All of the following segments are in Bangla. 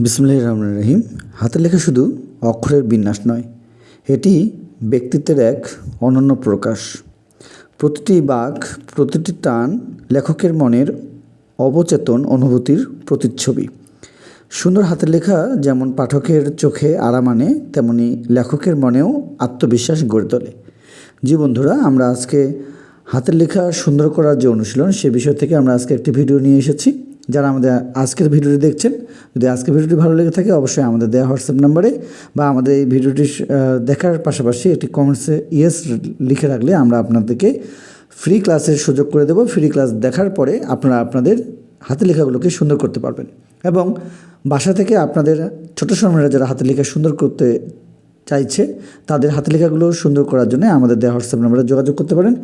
বিসমুল্লাহ রহমান রহিম। হাতের লেখা শুধু অক্ষরের বিন্যাস নয়, এটি ব্যক্তিত্বের এক অনন্য প্রকাশ। প্রতিটি বাক, প্রতিটি টান লেখকের মনের অবচেতন অনুভূতির প্রতিচ্ছবি। সুন্দর হাতের লেখা যেমন পাঠকের চোখে আরাম আনে তেমনি লেখকের মনেও আত্মবিশ্বাস গড়ে তোলে। জি বন্ধুরা, আমরা আজকে হাতের লেখা সুন্দর করার যে অনুশীলন, সে বিষয় থেকে আমরা আজকে একটি ভিডিও নিয়ে এসেছি। যারা আমাদের আজকের ভিডিওটি দেখছেন, যদি আজকের ভিডিওটি ভালো লেগে থাকে, অবশ্যই আমাদের দেওয়া হোয়াটসঅ্যাপ নাম্বারে বা আমাদের এই ভিডিওটি দেখার পাশাপাশি একটি কমেন্টসে ইয়েস লিখে রাখলে আমরা আপনাদেরকে ফ্রি ক্লাসের সুযোগ করে দেবো। ফ্রি ক্লাস দেখার পরে আপনারা আপনাদের হাতে লেখাগুলোকে সুন্দর করতে পারবেন। এবং বাসা থেকে আপনাদের ছোটো সময়রা যারা হাতে লেখা সুন্দর করতে চাইছে, তাদের হাতে লেখাগুলো সুন্দর করার জন্য আমাদের দেওয়া হোয়াটসঅ্যাপ নাম্বারে যোগাযোগ করতে পারেন।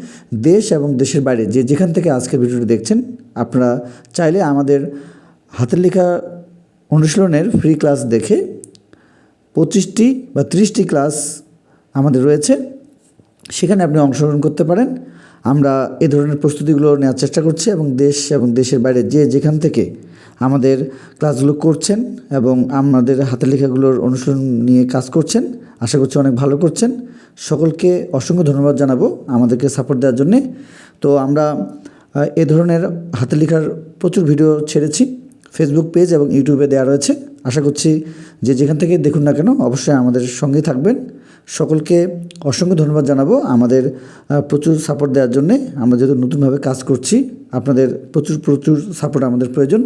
দেশ এবং দেশের বাইরে যে যেখান থেকে আজকের ভিডিওটি দেখছেন, আপনারা চাইলে আমাদের হাতের লেখা অনুশীলনের ফ্রি ক্লাস দেখে পঁচিশটি বা ত্রিশটি ক্লাস আমাদের রয়েছে। সেখানে আপনি অংশগ্রহণ করতে পারেন। আমরা এ ধরনের প্রস্তুতিগুলো নেওয়ার চেষ্টা করছি এবং দেশ এবং দেশের বাইরে যে যেখান থেকে আমাদের ক্লাসগুলো করছেন এবং আমাদের হাতে লেখাগুলোর অনুশীলন নিয়ে কাজ করছেন আশা করছি অনেক ভালো করছেন। সকলকে অসংখ্য ধন্যবাদ জানাব আমাদেরকে সাপোর্ট দেওয়ার জন্যে। তো আমরা এ ধরনের হাতে লেখার প্রচুর ভিডিও ছেড়েছি। ফেসবুক পেজ এবং ইউটিউবে দেওয়া রয়েছে। আশা করছি যে যেখান থেকে দেখুন না কেন অবশ্যই আমাদের সঙ্গে থাকবেন। সকলকে অসংখ্য ধন্যবাদ জানাব আমাদের প্রচুর সাপোর্ট দেওয়ার জন্যে। আমরা যেহেতু নতুনভাবে কাজ করছি, আপনাদের প্রচুর প্রচুর সাপোর্ট আমাদের প্রয়োজন।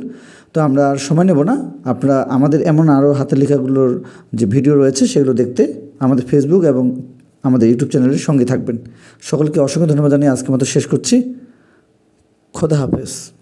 তো আমরা আর সময় নেব না। আপনারা আমাদের এমন আরও হাতের লেখাগুলোর যে ভিডিও রয়েছে সেগুলো দেখতে আমাদের ফেসবুক এবং আমাদের ইউটিউব চ্যানেলের সঙ্গে থাকবেন। সকলকে অসংখ্য ধন্যবাদ জানিয়ে আজকের মতো শেষ করছি। খোদা হাফেজ।